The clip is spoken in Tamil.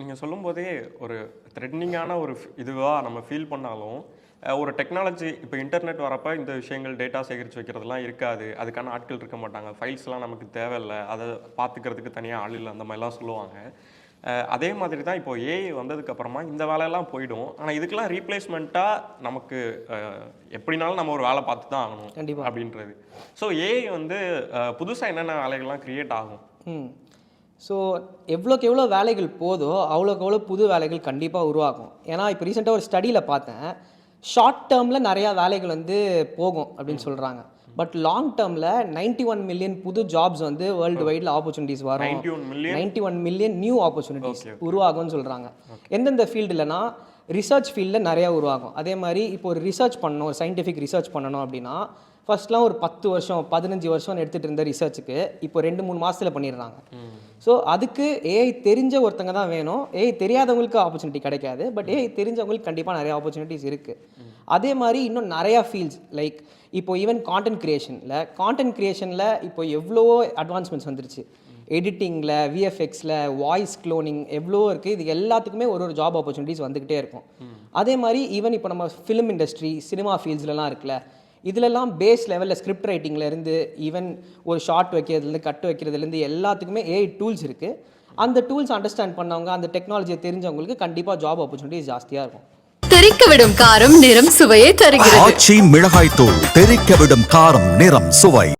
நீங்கள் சொல்லும்போதே ஒரு த்ரெட்னிங்கான ஒரு இதுவாக நம்ம ஃபீல் பண்ணாலும் ஒரு டெக்னாலஜி இப்போ இன்டர்நெட் வரப்போ இந்த விஷயங்கள் டேட்டா சேகரித்து வைக்கிறதுலாம் இருக்காது. அதுக்கான ஆட்கள் இருக்க மாட்டாங்க. ஃபைல்ஸ்லாம் நமக்கு தேவையில்லை. அதை பார்த்துக்கிறதுக்கு தனியாக ஆள் இல்லை. அந்த மாதிரிலாம் சொல்லுவாங்க. அதே மாதிரி தான் இப்போ ஏஐ வந்ததுக்கு அப்புறமா இந்த வேலையெல்லாம் போயிடும். ஆனால் இதுக்கெல்லாம் ரீப்ளேஸ்மெண்ட்டாக நமக்கு எப்படினாலும் நம்ம ஒரு வேலை பார்த்து தான் ஆகணும் கண்டிப்பா. அப்படின்றது. ஸோ ஏஐ வந்து புதுசாக என்னென்ன வேலைகள்லாம் க்ரியேட் ஆகும்? ஸோ எவ்வளோக்கு எவ்வளோ வேலைகள் போதோ அவ்வளோக்கு எவ்வளோ புது வேலைகள் கண்டிப்பாக உருவாகும். ஏன்னா இப்போ ரீசெண்டாக ஒரு ஸ்டடியில் பார்த்தேன் ஷார்ட் டேர்மில் நிறையா வேலைகள் வந்து போகும் அப்படின்னு சொல்கிறாங்க பட் லாங் டேர்மில் 91 ஒன் மில்லியன் புது ஜாப்ஸ் வந்து வேர்ல்டு வைடில் ஆப்பர்ச்சுனிட்டிஸ் வரும். 91 million? Ninety one million new opportunities உருவாகும்னு சொல்கிறாங்க எந்தெந்த ஃபீல்டுலனா ரிசர்ச் ஃபீல்டில் நிறையா உருவாகும். அதே மாதிரி இப்போ ஒரு ரிசர்ச் பண்ணணும் ஒரு சயின்டிஃபிக் ரிசர்ச் பண்ணணும் அப்படின்னா ஃபர்ஸ்ட்லாம் ஒரு பத்து வருஷம் பதினஞ்சு வருஷம் எடுத்துகிட்டு இருந்த ரிசர்ச்சுக்கு இப்போ ரெண்டு மூணு மாதத்தில் பண்ணிடுறாங்க. ஸோ அதுக்கு ஏஐ தெரிஞ்ச ஒருத்தங்க தான் வேணும். ஏஐ தெரியாதவங்களுக்கு ஆப்பர்ச்சுனிட்டி கிடைக்காது. பட் ஏஐ தெரிஞ்சவங்களுக்கு கண்டிப்பாக நிறைய ஆப்பர்ச்சுனிட்டிஸ் இருக்குது அதே மாதிரி இன்னும் நிறையா ஃபீல்ட்ஸ் லைக் இப்போ ஈவன் கான்டென்ட் க்ரியேஷனில் கான்டென்ட் க்ரியேஷனில் இப்போ எவ்வளோ அட்வான்ஸ்மெண்ட்ஸ் வந்துருச்சு. எடிட்டிங்கில் விஎஃப்எக்ஸில் வாய்ஸ் க்ளோனிங் எவ்வளோ இருக்குது இது எல்லாத்துக்குமே ஒரு ஒரு ஜாப் ஆப்பர்ச்சுனிட்டிஸ் வந்துக்கிட்டே இருக்கும். அதே மாதிரி ஈவன் இப்போ நம்ம ஃபிலிம் இண்டஸ்ட்ரி சினிமா ஃபீல்ட்ஸ்லலாம் இருக்குல்ல இதுலலாம் பேஸ் லெவலில் ஸ்கிரிப்ட் ரைட்டிங்லேருந்து ஈவன் ஒரு ஷார்ட் வைக்கிறதுலேருந்து கட் வைக்கிறதுலேருந்து எல்லாத்துக்குமே ஏஐ டூல்ஸ் இருக்குது அந்த டூல்ஸ் அண்டர்ஸ்டாண்ட் பண்ணவங்க அந்த டெக்னாலஜியை தெரிஞ்சவங்களுக்கு கண்டிப்பாக ஜாப் ஆப்பர்ச்சுனிட்டிஸ் ஜாஸ்தியாக இருக்கும். தெறிக்க விடும் காரம் நிறம் சுவையை தருகிறது. ஆச்சி மிளகாய் தூள் தெறிக்க விடும் காரம் நிறம் சுவை.